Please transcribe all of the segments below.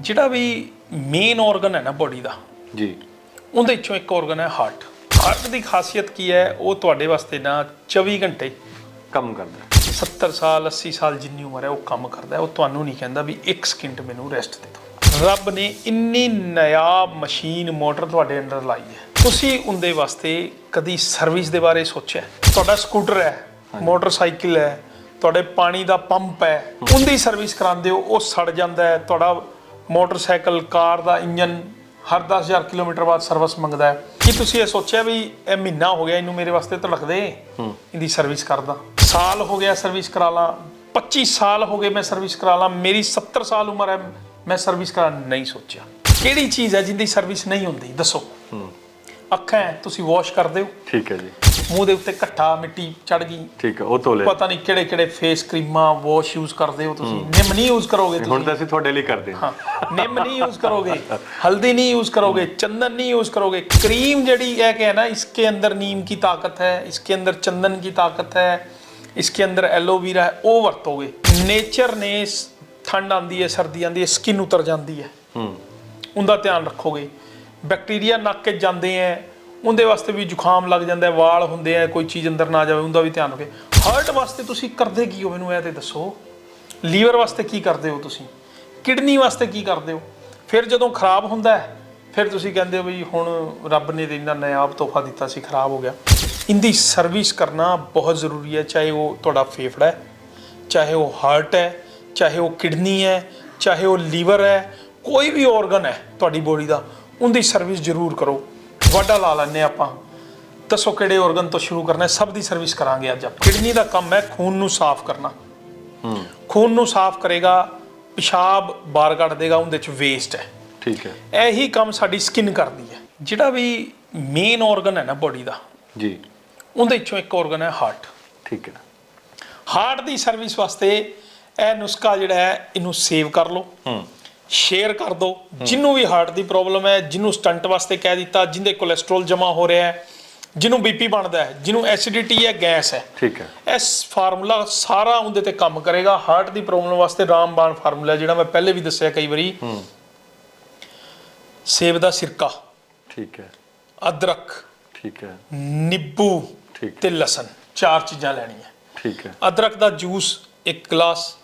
ਜਿਹੜਾ ਵੀ main organ ਹੈ ਨਾ ਬੋਡੀ ਦਾ ਜੀ। ਉਹਦੇ ਵਿੱਚੋਂ ਇੱਕ ਆਰਗਨ ਹੈ ਹਾਰਟ ਹਾਰਟ ਦੀ ਖਾਸੀਅਤ ਕੀ ਹੈ? ਉਹ ਤੁਹਾਡੇ ਵਾਸਤੇ ਨਾ 24 ਘੰਟੇ ਕੰਮ ਕਰਦਾ। 70 ਸਾਲ 80 ਸਾਲ ਜਿੰਨੀ ਉਮਰ ਹੈ ਉਹ ਕੰਮ ਕਰਦਾ ਹੈ। ਉਹ ਤੁਹਾਨੂੰ ਨਹੀਂ ਕਹਿੰਦਾ ਵੀ 1 ਸਕਿੰਟ ਮੈਨੂੰ ਰੈਸਟ ਦੇ ਦਿਓ। ਰੱਬ ਨੇ ਇੰਨੀ ਨਾਯਾਬ ਮਸ਼ੀਨ ਮੋਟਰ ਤੁਹਾਡੇ ਅੰਦਰ ਲਾਈ ਹੈ। ਤੁਸੀਂ ਉਹਦੇ ਵਾਸਤੇ ਕਦੀ ਸਰਵਿਸ ਦੇ ਬਾਰੇ ਸੋਚਿਆ? ਤੁਹਾਡਾ ਸਕੂਟਰ ਹੈ ਮੋਟਰਸਾਈਕਲ ਹੈ ਤੁਹਾਡੇ ਪਾਣੀ ਦਾ ਪੰਪ ਹੈ ਉਹਦੀ ਸਰਵਿਸ ਕਰਾਉਂਦੇ ਹੋ ਉਹ ਸੜ ਜਾਂਦਾ ਹੈ ਤੁਹਾਡਾ ਮੋਟਰਸਾਈਕਲ ਕਾਰ ਦਾ ਇੰਜਨ ਹਰ 10000 ਕਿਲੋਮੀਟਰ ਬਾਅਦ ਸਰਵਿਸ ਮੰਗਦਾ ਹੈ। ਕੀ ਤੁਸੀਂ ਇਹ ਸੋਚਿਆ ਵੀ ਇਹ ਮਹੀਨਾ ਹੋ ਗਿਆ ਇਹਨੂੰ ਮੇਰੇ ਵਾਸਤੇ ਧੜਕ ਦੇ? ਇਹਦੀ ਸਰਵਿਸ ਕਰਦਾ। ਸਾਲ ਹੋ ਗਿਆ ਸਰਵਿਸ ਕਰਾ ਲਾਂ। 25 ਸਾਲ ਹੋ ਗਏ ਮੈਂ ਸਰਵਿਸ ਕਰਾ ਲਾਂ। ਮੇਰੀ 70 ਸਾਲ ਉਮਰ ਹੈ ਮੈਂ ਸਰਵਿਸ ਕਰਾ ਨਹੀਂ ਸੋਚਿਆ। ਕਿਹੜੀ ਚੀਜ਼ ਹੈ ਜਿੰਦੀ ਸਰਵਿਸ ਨਹੀਂ ਹੁੰਦੀ? ਦੱਸੋ। ਅੱਖਾਂ ਤੁਸੀਂ ਵਾਸ਼ ਕਰਦੇ ਹੋ ਠੀਕ ਹੈ ਜੀ। ਮੂੰਹ ਦੇ ਉੱਤੇ ਘੱਟਾ ਮਿੱਟੀ ਚੜ ਗਈ। ਠੀਕ ਹੈ ਉਹ ਧੋ ਲਿਆ। ਪਤਾ ਨਹੀਂ ਕਿਹੜੇ ਕਿਹੜੇ ਫੇਸ ਕਰੀਮਾਂ ਵਾਸ਼ ਯੂਜ਼ ਕਰਦੇ ਹੋ ਤੁਸੀਂ। ਨਿੰਮ ਨਹੀਂ ਯੂਜ਼ ਕਰੋਗੇ ਤੁਸੀਂ ਹੁਣ ਤਾਂ ਅਸੀਂ ਤੁਹਾਡੇ ਲਈ ਕਰਦੇ ਹਾਂ। ਨਿੰਮ ਨਹੀਂ ਯੂਜ਼ ਕਰੋਗੇ ਹਲਦੀ ਨਹੀਂ ਯੂਜ਼ ਕਰੋਗੇ ਚੰਦਨ ਨਹੀਂ ਯੂਜ਼ ਕਰੋਗੇ। ਕਰੀਮ ਜਿਹੜੀ ਹੈ ਕਿ ਨਾ ਇਸਕੇ ਅੰਦਰ ਨੀਮ ਕੀ ਤਾਕਤ ਹੈ ਇਸਕੇ ਅੰਦਰ ਚੰਦਨ ਕੀ ਤਾਕਤ ਹੈ ਇਸਕੇ ਅੰਦਰ ਐਲੋਵੇਰਾ ਹੈ ਉਹ ਵਰਤੋਗੇ। ਨੇਚਰ ਨੇ ਠੰਡ ਆਂਦੀ ਹੈ ਸਰਦੀ ਆਂਦੀ ਹੈ ਸਕਿਨ ਉਤਰ ਜਾਂਦੀ ਹੈ। ਹੂੰ। ਉਹਦਾ ਧਿਆਨ ਰੱਖੋਗੇ। ਬੈਕਟੀਰੀਆ ਨੱਕ ਕੇ ਜਾਂਦੇ ਐ, ਉਹਦੇ ਵਾਸਤੇ ਵੀ ਜ਼ੁਕਾਮ ਲੱਗ ਜਾਂਦਾ, ਵਾਲ ਹੁੰਦੇ ਐ, ਕੋਈ ਚੀਜ਼ ਅੰਦਰ ਨਾ ਜਾਵੇ, ਉਹਦਾ ਵੀ ਧਿਆਨ ਰੱਖੇ। ਹਾਰਟ ਵਾਸਤੇ ਤੁਸੀਂ ਕਰਦੇ ਕੀ ਹੋ? ਮੈਨੂੰ ਇਹ ਤੇ ਦੱਸੋ। ਲੀਵਰ ਵਾਸਤੇ ਕੀ ਕਰਦੇ ਹੋ ਤੁਸੀਂ? ਕਿਡਨੀ ਵਾਸਤੇ ਕੀ ਕਰਦੇ ਹੋ? ਫਿਰ ਜਦੋਂ ਖਰਾਬ ਹੁੰਦਾ ਹੈ ਫਿਰ ਤੁਸੀਂ ਕਹਿੰਦੇ ਹੋ ਵੀ ਹੁਣ ਰੱਬ ਨੇ ਤੇ ਇੰਨਾ ਨਾਯਾਬ ਤੋਹਫਾ ਦਿੱਤਾ ਸੀ, ਖਰਾਬ ਹੋ ਗਿਆ। ਇੰਦੀ ਸਰਵਿਸ ਕਰਨਾ ਬਹੁਤ ਜ਼ਰੂਰੀ ਹੈ ਚਾਹੇ ਉਹ ਤੁਹਾਡਾ ਫੇਫੜਾ ਹੈ ਚਾਹੇ ਉਹ ਹਾਰਟ ਹੈ ਚਾਹੇ ਉਹ ਕਿਡਨੀ ਹੈ ਚਾਹੇ ਉਹ ਲੀਵਰ ਹੈ ਕੋਈ ਵੀ ਆਰਗਨ ਹੈ ਤੁਹਾਡੀ ਬੋਡੀ ਦਾ ਉਹਦੀ ਸਰਵਿਸ ਜ਼ਰੂਰ ਕਰੋ। ਵਾਡਾ ਲਾ ਲੈਂਦੇ ਆਪਾਂ। ਦੱਸੋ ਕਿਹੜੇ ਆਰਗਨ ਤੋਂ ਸ਼ੁਰੂ ਕਰਨਾ ਹੈ? ਸਭ ਦੀ ਸਰਵਿਸ ਕਰਾਂਗੇ ਅੱਜ ਆਪਾਂ। ਕਿਡਨੀ ਦਾ ਕੰਮ ਹੈ ਖੂਨ ਨੂੰ ਸਾਫ਼ ਕਰਨਾ। ਹੂੰ। ਖੂਨ ਨੂੰ ਸਾਫ਼ ਕਰੇਗਾ ਪਿਸ਼ਾਬ ਬਾਹਰ ਕੱਢ ਦੇਗਾ ਉਹਦੇ ਚ ਵੇਸਟ ਹੈ। ਠੀਕ ਹੈ। ਇਹੀ ਕੰਮ ਸਾਡੀ ਸਕਿਨ ਕਰਦੀ ਹੈ। ਜਿਹੜਾ ਵੀ ਮੇਨ ਆਰਗਨ ਹੈ ਨਾ ਬੋਡੀ ਦਾ ਜੀ। ਉਹਦੇ ਵਿੱਚੋਂ ਇੱਕ ਆਰਗਨ ਹੈ ਹਾਰਟ ਠੀਕ ਹੈ। ਹਾਰਟ ਦੀ ਸਰਵਿਸ ਵਾਸਤੇ ਇਹ ਨੁਸਖਾ ਜਿਹੜਾ ਹੈ ਇਹਨੂੰ ਸੇਵ ਕਰ ਲਓ। ਹੂੰ। ਸ਼ੇਅਰ ਕਰ ਦਿਓ ਜਿਹਨੂੰ ਵੀ ਹਾਰਟ ਦੀ ਪ੍ਰੋਬਲਮ ਹੈ ਜਿਹਨੂੰ ਸਟੰਟ ਵਾਸਤੇ ਕਹਿ ਦਿੱਤਾ ਜਿੰਦੇ ਕੋਲੇਸਟ੍ਰੋਲ ਜਮਾ ਹੋ ਰਿਹਾ ਹੈ ਜਿਹਨੂੰ ਬੀਪੀ ਬਣਦਾ ਹੈ ਜਿਹਨੂੰ ਐਸਿਡਿਟੀ ਹੈ ਗੈਸ ਹੈ। ਠੀਕ ਹੈ। ਇਸ ਫਾਰਮੂਲਾ ਸਾਰਾ ਉਹਦੇ ਤੇ ਕੰਮ ਕਰੇਗਾ। ਹਾਰਟ ਦੀ ਪ੍ਰੋਬਲਮ ਵਾਸਤੇ ਰਾਮਬਾਣ ਫਾਰਮੂਲਾ ਜਿਹੜਾ ਮੈਂ ਪਹਿਲੇ ਵੀ ਦੱਸਿਆ ਕਈ ਵਾਰੀ। ਹੂੰ। ਸੇਬ ਦਾ ਸਿਰਕਾ। ਠੀਕ ਹੈ। ਅਦਰਕ। ਠੀਕ ਹੈ। ਨਿੰਬੂ ਠੀਕ। ਤੇ ਲਸਣ। ਚਾਰ ਚੀਜ਼ਾਂ ਲੈਣੀਆਂ। ਠੀਕ ਹੈ। ਅਦਰਕ ਦਾ ਜੂਸ 1 ਗਲਾਸ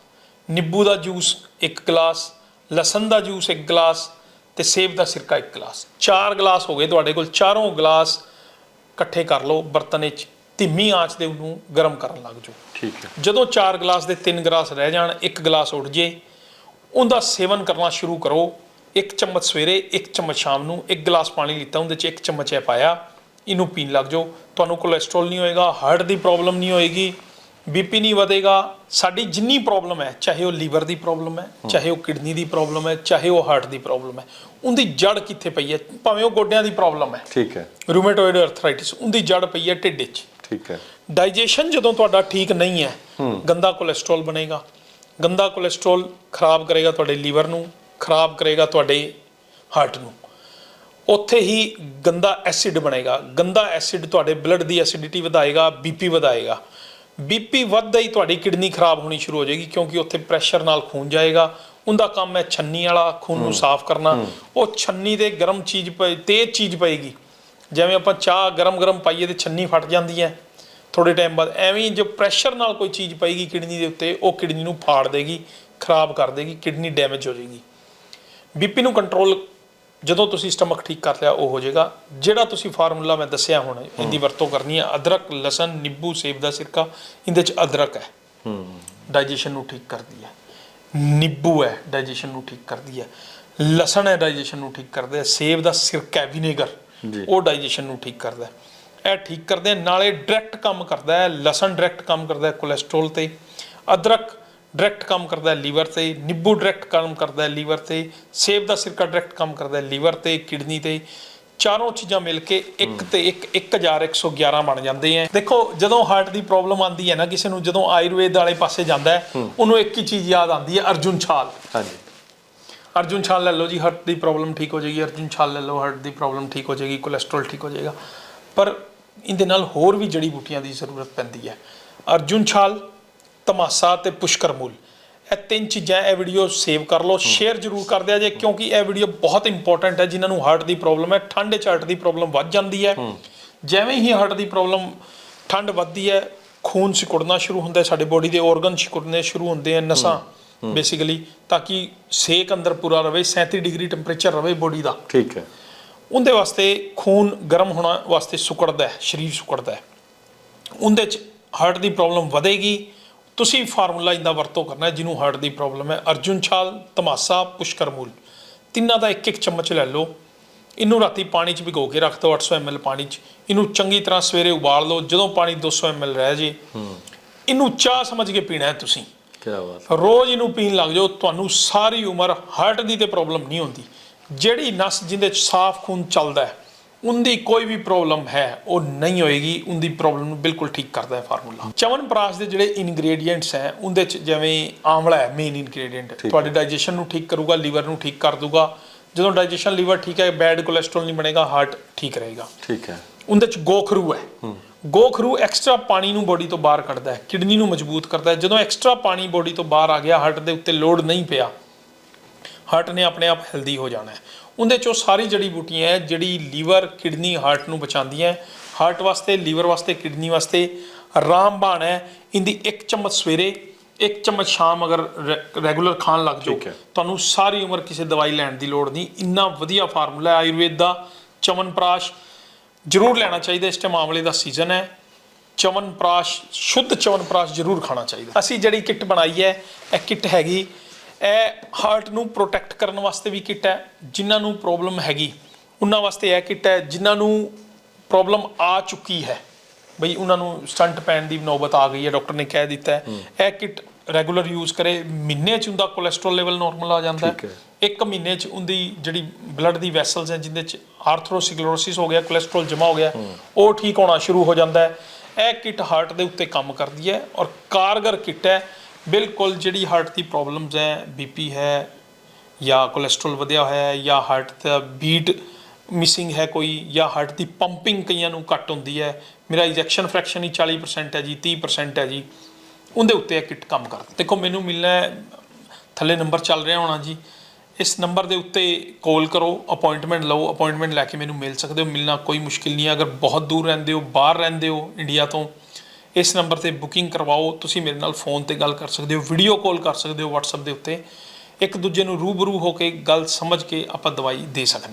ਨਿੰਬੂ ਦਾ ਜੂਸ 1 ਗਲਾਸ ਲਸਣ ਦਾ ਜੂਸ 1 ਗਲਾਸ ਤੇ ਸੇਬ ਦਾ ਸਿਰਕਾ 1 ਗਲਾਸ। ਚਾਰ ਗਲਾਸ ਹੋ ਗਏ ਤੁਹਾਡੇ ਕੋਲ। ਚਾਰੋਂ ਗਲਾਸ ਇਕੱਠੇ ਕਰ ਲਓ। ਬਰਤਨ ਵਿੱਚ ਧੀਮੀ ਆਂਚ ਤੇ ਉਹਨੂੰ ਗਰਮ ਕਰਨ ਲੱਗ ਜਾਓ। ਠੀਕ ਹੈ। ਜਦੋਂ 4 ਗਲਾਸ ਦੇ 3 ਗਲਾਸ ਰਹਿ ਜਾਣ 1 ਗਲਾਸ ਉੱਡ ਜੇ ਉਹਦਾ ਸੇਵਨ ਕਰਨਾ ਸ਼ੁਰੂ ਕਰੋ। ਇੱਕ ਚਮਚ ਸਵੇਰੇ ਇੱਕ ਚਮਚ ਸ਼ਾਮ ਨੂੰ ਇੱਕ ਗਲਾਸ ਪਾਣੀ ਲਿੱਤਾ ਉਹਦੇ 'ਚ ਇੱਕ ਚਮਚ ਇਹ ਪਾਇਆ। ਇਹਨੂੰ ਪੀਣ ਲੱਗ ਜਾਓ। ਤੁਹਾਨੂੰ ਕੋਲੇਸਟ੍ਰੋਲ ਨਹੀਂ ਹੋਏਗਾ ਹਾਰਟ ਦੀ ਪ੍ਰੋਬਲਮ ਨਹੀਂ ਹੋਏਗੀ। ਬੀਪੀ ਨਹੀਂ ਵਧੇਗਾ ਸਾਡੀ ਜਿੰਨੀ ਪ੍ਰੋਬਲਮ ਹੈ ਚਾਹੇ ਉਹ ਲੀਵਰ ਦੀ ਪ੍ਰੋਬਲਮ ਹੈ ਚਾਹੇ ਉਹ ਕਿਡਨੀ ਦੀ ਪ੍ਰੋਬਲਮ ਹੈ ਚਾਹੇ ਉਹ ਹਾਰਟ ਦੀ ਪ੍ਰੋਬਲਮ ਹੈ ਉਹਦੀ ਜੜ ਕਿੱਥੇ ਪਈ ਹੈ? ਭਾਵੇਂ ਉਹ ਗੋਡਿਆਂ ਦੀ ਪ੍ਰੋਬਲਮ ਹੈ। ਠੀਕ ਹੈ। ਰੂਮੇਟੋਇਡ ਅਰਥਰਾਈਟਿਸ ਉਹਦੀ ਜੜ ਪਈ ਹੈ ਢਿੱਡ 'ਚ। ਠੀਕ ਹੈ। ਡਾਈਜੈਸ਼ਨ ਜਦੋਂ ਤੁਹਾਡਾ ਠੀਕ ਨਹੀਂ ਹੈ ਗੰਦਾ ਕੋਲੇਸਟ੍ਰੋਲ ਬਣੇਗਾ। ਗੰਦਾ ਕੋਲੇਸਟ੍ਰੋਲ ਖਰਾਬ ਕਰੇਗਾ ਤੁਹਾਡੇ ਲੀਵਰ ਨੂੰ ਖਰਾਬ ਕਰੇਗਾ ਤੁਹਾਡੇ ਹਾਰਟ ਨੂੰ। ਉੱਥੇ ਹੀ ਗੰਦਾ ਐਸਿਡ ਬਣੇਗਾ। ਗੰਦਾ ਐਸਿਡ ਤੁਹਾਡੇ ਬਲੱਡ ਦੀ ਐਸਿਡਿਟੀ ਵਧਾਏਗਾ ਬੀਪੀ ਵਧਾਏਗਾ। ਬੀਪੀ ਵੱਧਦਾ ਹੀ ਤੁਹਾਡੀ ਕਿਡਨੀ ਖਰਾਬ ਹੋਣੀ ਸ਼ੁਰੂ ਹੋ ਜਾਏਗੀ ਕਿਉਂਕਿ ਉੱਥੇ ਪ੍ਰੈਸ਼ਰ ਨਾਲ ਖੂਨ ਜਾਏਗਾ। ਉਹਦਾ ਕੰਮ ਹੈ ਛੰਨੀ ਵਾਲਾ ਖੂਨ ਨੂੰ ਸਾਫ਼ ਕਰਨਾ। ਉਹ ਛੰਨੀ ਤੇ ਗਰਮ ਚੀਜ਼ ਪਈ ਤੇਜ਼ ਚੀਜ਼ ਪਏਗੀ। ਜਿਵੇਂ ਆਪਾਂ ਚਾਹ ਗਰਮ ਗਰਮ ਪਾਈਏ ਤੇ ਛੰਨੀ ਫਟ ਜਾਂਦੀ ਹੈ। ਥੋੜੇ ਟਾਈਮ ਬਾਅਦ ਐਵੇਂ ਜੋ ਪ੍ਰੈਸ਼ਰ ਨਾਲ ਕੋਈ ਚੀਜ਼ ਪਏਗੀ ਕਿਡਨੀ ਦੇ ਉੱਤੇ ਉਹ ਕਿਡਨੀ ਨੂੰ ਫਾੜ ਦੇਗੀ ਖਰਾਬ ਕਰ ਦੇਗੀ ਕਿਡਨੀ ਡੈਮੇਜ ਹੋ ਜਾਏਗੀ। ਬੀਪੀ ਨੂੰ ਕੰਟਰੋਲ ਜਦੋਂ ਤੁਸੀਂ ਸਟਮਕ ਠੀਕ ਕਰ ਲਿਆ ਉਹ ਹੋ ਜਾਏਗਾ। ਜਿਹੜਾ ਤੁਸੀਂ ਫਾਰਮੂਲਾ ਮੈਂ ਦੱਸਿਆ ਹੁਣ ਇਹਦੀ ਵਰਤੋਂ ਕਰਨੀ ਹੈ। ਅਦਰਕ ਲਸਣ ਨਿੰਬੂ ਸੇਬ ਦਾ ਸਿਰਕਾ ਇਹਦੇ ਚ ਅਦਰਕ ਹੈ। ਹੂੰ। ਡਾਈਜੈਸ਼ਨ ਨੂੰ ਠੀਕ ਕਰਦੀ ਹੈ। ਨਿੰਬੂ ਹੈ ਡਾਈਜੈਸ਼ਨ ਨੂੰ ਠੀਕ ਕਰਦੀ ਹੈ। ਲਸਣ ਹੈ ਡਾਈਜੈਸ਼ਨ ਨੂੰ ਠੀਕ ਕਰਦਾ ਹੈ। ਸੇਬ ਦਾ ਸਿਰਕਾ ਹੈ ਵਿਨੇਗਰ। ਉਹ ਡਾਈਜੈਸ਼ਨ ਨੂੰ ਠੀਕ ਕਰਦਾ ਹੈ। ਇਹ ਠੀਕ ਕਰਦੇ ਨਾਲੇ ਡਾਇਰੈਕਟ ਕੰਮ ਕਰਦਾ ਹੈ। ਲਸਣ ਡਾਇਰੈਕਟ ਕੰਮ ਕਰਦਾ ਹੈ ਕੋਲੇਸਟ੍ਰੋਲ ਤੇ। ਅਦਰਕ ਡਾਇਰੈਕਟ ਕੰਮ ਕਰਦਾ ਹੈ ਲੀਵਰ ਤੇ ਨਿੰਬੂ ਡਾਇਰੈਕਟ ਕੰਮ ਕਰਦਾ ਹੈ ਲੀਵਰ ਤੇ ਸੇਬ ਦਾ ਸਿਰਕਾ ਡਾਇਰੈਕਟ ਕੰਮ ਕਰਦਾ ਹੈ ਲੀਵਰ ਤੇ ਕਿਡਨੀ ਤੇ। ਚਾਰੋਂ ਚੀਜ਼ਾਂ ਮਿਲ ਕੇ ਇੱਕ ਤੇ ਇੱਕ 1111 ਬਣ ਜਾਂਦੇ ਆ ਦੇਖੋ ਜਦੋਂ ਹਾਰਟ ਦੀ ਪ੍ਰੋਬਲਮ ਆਂਦੀ ਹੈ ਨਾ ਕਿਸੇ ਨੂੰ ਜਦੋਂ ਆਯੁਰਵੇਦ ਵਾਲੇ ਪਾਸੇ ਜਾਂਦਾ ਹੈ। ਉਹਨੂੰ ਇੱਕ ਹੀ ਚੀਜ਼ ਯਾਦ ਆਂਦੀ ਹੈ ਅਰਜੁਨ ਛਾਲ। ਹਾਂਜੀ। ਅਰਜੁਨ ਛਾਲ ਲੈ ਲਓ ਜੀ ਹਾਰਟ ਦੀ ਪ੍ਰੋਬਲਮ ਠੀਕ ਹੋ ਜਾਏਗੀ ਅਰਜੁਨ ਛਾਲ ਲੈ ਲਓ ਹਾਰਟ ਦੀ ਪ੍ਰੋਬਲਮ ਠੀਕ ਹੋ ਜਾਏਗੀ ਕੋਲੇਸਟ੍ਰੋਲ ਠੀਕ ਹੋ ਜਾਏਗਾ। ਪਰ ਇਹਦੇ ਨਾਲ ਹੋਰ ਵੀ ਜੜੀ ਬੂਟੀਆਂ ਦੀ ਜ਼ਰੂਰਤ ਪੈਂਦੀ ਹੈ ਅਰਜੁਨ ਛਾਲ ਤਮਾਸਾ ਤੇ ਪੁਸ਼ਕਰ ਮੂਲ ਇਹ ਤਿੰਨ ਚੀਜ਼ਾਂ ਇਹ ਵੀਡੀਓ ਸੇਵ ਕਰ ਲਓ ਸ਼ੇਅਰ ਜ਼ਰੂਰ ਕਰ ਦਿਆ ਜੇ ਕਿਉਂਕਿ ਇਹ ਵੀਡੀਓ ਬਹੁਤ ਇੰਪੋਰਟੈਂਟ ਹੈ ਜਿਨ੍ਹਾਂ ਨੂੰ ਹਾਰਟ ਦੀ ਪ੍ਰੋਬਲਮ ਹੈ ਠੰਡ 'ਚ ਹਾਰਟ ਦੀ ਪ੍ਰੋਬਲਮ ਵੱਧ ਜਾਂਦੀ ਹੈ। ਜਿਵੇਂ ਹੀ ਹਾਰਟ ਦੀ ਪ੍ਰੋਬਲਮ ਠੰਡ ਵੱਧਦੀ ਹੈ ਖੂਨ ਸਿਕੁੜਨਾ ਸ਼ੁਰੂ ਹੁੰਦਾ ਹੈ ਸਾਡੇ ਬੋਡੀ ਦੇ ਆਰਗਨ ਸਿਕੁੜਨੇ ਸ਼ੁਰੂ ਹੁੰਦੇ ਹਨ ਨਸਾਂ ਬੇਸਿਕਲੀ ਤਾਂ ਕਿ ਸੇਕ ਅੰਦਰ ਪੂਰਾ ਰਵੇ 37 ਡਿਗਰੀ ਟੈਂਪਰੇਚਰ ਰਵੇ ਬੋਡੀ ਦਾ। ਠੀਕ ਹੈ। ਉਹਦੇ ਵਾਸਤੇ ਖੂਨ ਗਰਮ ਹੋਣਾ ਵਾਸਤੇ ਸੁਕੜਦਾ ਹੈ ਸਰੀਰ ਸੁਕੜਦਾ ਹੈ। ਉਹਦੇ ਚ ਹਾਰਟ ਦੀ ਪ੍ਰੋਬਲਮ ਵਧੇਗੀ ਤੁਸੀਂ ਫਾਰਮੂਲਾ ਇਹਦਾ ਵਰਤੋਂ ਕਰਨਾ ਹੈ ਜਿਹਨੂੰ ਹਾਰਟ ਦੀ ਪ੍ਰੋਬਲਮ ਹੈ। ਅਰਜੁਨ ਛਾਲ ਤਮਾਸਾ ਪੁਸ਼ਕਰ ਮੂਲ। ਤਿੰਨਾਂ ਦਾ ਇੱਕ ਇੱਕ ਚਮਚ ਲੈ ਲਓ। ਇਹਨੂੰ ਰਾਤੀ ਪਾਣੀ 'ਚ ਭਿਗੋ ਕੇ ਰੱਖ ਦਿਓ 800 ml ਪਾਣੀ 'ਚ। ਇਹਨੂੰ ਚੰਗੀ ਤਰ੍ਹਾਂ ਸਵੇਰੇ ਉਬਾਲ ਲਓ। ਜਦੋਂ ਪਾਣੀ 200 ml ਰਹਿ ਜੇ ਇਹਨੂੰ ਚਾਹ ਸਮਝ ਕੇ ਪੀਣਾ ਹੈ ਤੁਸੀਂ। ਕੀ ਬਾਤ ਰੋਜ਼ ਇਹਨੂੰ ਪੀਣ ਲੱਗ ਜਾਓ ਤੁਹਾਨੂੰ ਸਾਰੀ ਉਮਰ ਹਾਰਟ ਦੀ ਤੇ ਪ੍ਰੋਬਲਮ ਨਹੀਂ ਹੁੰਦੀ। ਜਿਹੜੀ ਨਸ ਜਿੰਦੇ ਚ ਸਾਫ਼ ਖੂਨ ਚੱਲਦਾ ਹੈ ਉਹਦੀ ਕੋਈ ਵੀ ਪ੍ਰੋਬਲਮ ਹੈ ਉਹ ਨਹੀਂ ਹੋਏਗੀ। ਉਹਦੀ ਪ੍ਰੋਬਲਮ ਨੂੰ ਬਿਲਕੁਲ ਠੀਕ ਕਰਦਾ ਹੈ ਫਾਰਮੂਲਾ। ਚਵਨ ਪ੍ਰਾਸ਼ ਦੇ ਜਿਹੜੇ ਇਨਗਰੀਡੀਐਂਟਸ ਹੈ ਉਹਦੇ ਚ ਜਿਵੇਂ ਆਮਲਾ ਹੈ ਮੇਨ ਇਨਗਰੀਡੀਐਂਟ ਤੁਹਾਡੇ ਡਾਈਜੈਸ਼ਨ ਨੂੰ ਠੀਕ ਕਰੂਗਾ ਲੀਵਰ ਨੂੰ ਠੀਕ ਕਰ ਦੂਗਾ। ਜਦੋਂ ਡਾਈਜੈਸ਼ਨ ਲੀਵਰ ਠੀਕ ਹੈ ਬੈਡ ਕੋਲੇਸਟ੍ਰੋਲ ਨਹੀਂ ਬਣੇਗਾ ਹਾਰਟ ਠੀਕ ਰਹੇਗਾ। ਠੀਕ ਹੈ। ਉਹਦੇ ਚ ਗੋਖਰੂ ਹੈ। ਗੋਖਰੂ ਐਕਸਟਰਾ ਪਾਣੀ ਨੂੰ ਬੋਡੀ ਤੋਂ ਬਾਹਰ ਕੱਢਦਾ ਹੈ ਕਿਡਨੀ ਨੂੰ ਮਜ਼ਬੂਤ ਕਰਦਾ ਹੈ। ਜਦੋਂ ਐਕਸਟਰਾ ਪਾਣੀ ਬੋਡੀ ਤੋਂ ਬਾਹਰ ਆ ਗਿਆ ਹਾਰਟ ਦੇ ਉੱਤੇ ਲੋਡ ਨਹੀਂ ਪਿਆ ਹਾਰਟ ਨੇ ਆਪਣੇ ਆਪ ਹੈਲਦੀ ਹੋ ਜਾਣਾ ਹੈ। ਉਹਦੇ ਚੋਂ ਸਾਰੀ ਜੜੀ ਬੂਟੀਆਂ ਹੈ ਜਿਹੜੀ ਲੀਵਰ ਕਿਡਨੀ ਹਾਰਟ ਨੂੰ ਬਚਾਉਂਦੀਆਂ ਹਾਰਟ ਵਾਸਤੇ ਲੀਵਰ ਵਾਸਤੇ ਕਿਡਨੀ ਵਾਸਤੇ ਰਾਮਬਾਣ ਹੈ। ਇਹਦੀ ਇੱਕ ਚਮਚ ਸਵੇਰੇ ਇੱਕ ਚਮਚ ਸ਼ਾਮ ਅਗਰ ਰੈਗੂਲਰ ਖਾਣ ਲੱਗ ਜਾਓ। ਤੁਹਾਨੂੰ ਸਾਰੀ ਉਮਰ ਕਿਸੇ ਦਵਾਈ ਲੈਣ ਦੀ ਲੋੜ ਨਹੀਂ। ਇੰਨਾ ਵਧੀਆ ਫਾਰਮੂਲਾ ਹੈ ਆਯੁਰਵੇਦ ਦਾ। ਚਮਨਪ੍ਰਾਸ਼ ਜ਼ਰੂਰ ਲੈਣਾ ਚਾਹੀਦਾ ਇਸ ਟਾਈਮ ਆਮਲੇ ਦਾ ਸੀਜ਼ਨ ਹੈ। ਚਵਨਪ੍ਰਾਸ਼ ਸ਼ੁੱਧ ਚਵਨਪ੍ਰਾਸ਼ ਜ਼ਰੂਰ ਖਾਣਾ ਚਾਹੀਦਾ। ਅਸੀਂ ਜਿਹੜੀ ਕਿੱਟ ਬਣਾਈ ਹੈ ਇਹ ਕਿੱਟ ਹੈਗੀ ਇਹ ਹਾਰਟ ਨੂੰ ਪ੍ਰੋਟੈਕਟ ਕਰਨ ਵਾਸਤੇ ਵੀ ਕਿੱਟ ਹੈ ਜਿਨ੍ਹਾਂ ਨੂੰ ਪ੍ਰੋਬਲਮ ਹੈਗੀ। ਉਹਨਾਂ ਵਾਸਤੇ ਇਹ ਕਿੱਟ ਹੈ ਜਿਨ੍ਹਾਂ ਨੂੰ ਪ੍ਰੋਬਲਮ ਆ ਚੁੱਕੀ ਹੈ। ਬਈ ਉਹਨਾਂ ਨੂੰ ਸਟੰਟ ਪੈਣ ਦੀ ਨੌਬਤ ਆ ਗਈ ਹੈ ਡਾਕਟਰ ਨੇ ਕਹਿ ਦਿੱਤਾ ਹੈ। ਇਹ ਕਿੱਟ ਰੈਗੂਲਰ ਯੂਜ਼ ਕਰੇ ਮਹੀਨੇ ਚ ਉਹਦਾ ਕੋਲੇਸਟ੍ਰੋਲ ਲੈਵਲ ਨਾਰਮਲ ਆ ਜਾਂਦਾ ਹੈ। ਇੱਕ ਮਹੀਨੇ ਚ ਉਹਦੀ ਜਿਹੜੀ ਬਲੱਡ ਦੀ ਵੈਸਲਸ ਹੈ ਜਿੰਦੇ ਚ ਆਰਥਰੋਸਕਲੇਰੋਸਿਸ ਹੋ ਗਿਆ ਕੋਲੇਸਟ੍ਰੋਲ ਜਮਾ ਹੋ ਗਿਆ ਉਹ ਠੀਕ ਹੋਣਾ ਸ਼ੁਰੂ ਹੋ ਜਾਂਦਾ ਹੈ। ਇਹ ਕਿਟ ਹਾਰਟ ਦੇ ਉੱਤੇ ਕੰਮ ਕਰਦੀ ਹੈ ਔਰ ਕਾਰਗਰ ਕਿਟ ਹੈ ਬਿਲਕੁਲ ਜਿਹੜੀ ਹਾਰਟ ਦੀ ਪ੍ਰੋਬਲਮਸ ਹੈ ਬੀਪੀ ਹੈ ਜਾਂ ਕੋਲੇਸਟ੍ਰੋਲ ਵਧਿਆ ਹੋਇਆ ਹੈ ਜਾਂ ਹਾਰਟ ਦਾ ਬੀਟ ਮਿਸਿੰਗ ਹੈ ਕੋਈ ਜਾਂ ਹਾਰਟ ਦੀ ਪੰਪਿੰਗ ਕਈਆਂ ਨੂੰ ਘੱਟ ਹੁੰਦੀ ਹੈ, ਮੇਰਾ ਇੰਜੈਕਸ਼ਨ ਫ੍ਰੈਕਸ਼ਨ ਹੀ 40% ਹੈ ਜੀ 30% ਹੈ ਜੀ, ਉਹਦੇ ਉੱਤੇ ਇਹ ਕਿਟ ਕੰਮ ਕਰਦਾ। ਦੇਖੋ, ਮੈਨੂੰ ਮਿਲਣਾ ਥੱਲੇ ਨੰਬਰ ਚੱਲ ਰਿਹਾ ਹੋਣਾ ਜੀ, ਇਸ ਨੰਬਰ ਦੇ ਉੱਤੇ ਕਾਲ ਕਰੋ ਅਪਾਇੰਟਮੈਂਟ ਲਓ ਅਪਾਇੰਟਮੈਂਟ ਲੈ ਕੇ ਮੈਨੂੰ ਮਿਲ ਸਕਦੇ ਹੋ, ਮਿਲਣਾ ਕੋਈ ਮੁਸ਼ਕਿਲ ਨਹੀਂ ਹੈ, ਅਗਰ ਬਹੁਤ ਦੂਰ ਰਹਿੰਦੇ ਹੋ, ਬਾਹਰ ਰਹਿੰਦੇ ਹੋ ਇੰਡੀਆ ਤੋਂ ਇਸ ਨੰਬਰ ਤੇ ਬੁਕਿੰਗ ਕਰਵਾਓ, ਤੁਸੀਂ ਮੇਰੇ ਨਾਲ ਫੋਨ ਤੇ ਗੱਲ ਕਰ ਸਕਦੇ ਹੋ ਵੀਡੀਓ ਕਾਲ ਕਰ ਸਕਦੇ ਹੋ WhatsApp ਦੇ ਉੱਤੇ। ਇੱਕ ਦੂਜੇ ਨੂੰ ਰੂਬਰੂ ਹੋ ਕੇ ਗੱਲ ਸਮਝ ਕੇ ਆਪਾਂ ਦਵਾਈ ਦੇ ਸਕਦੇ ਹਾਂ।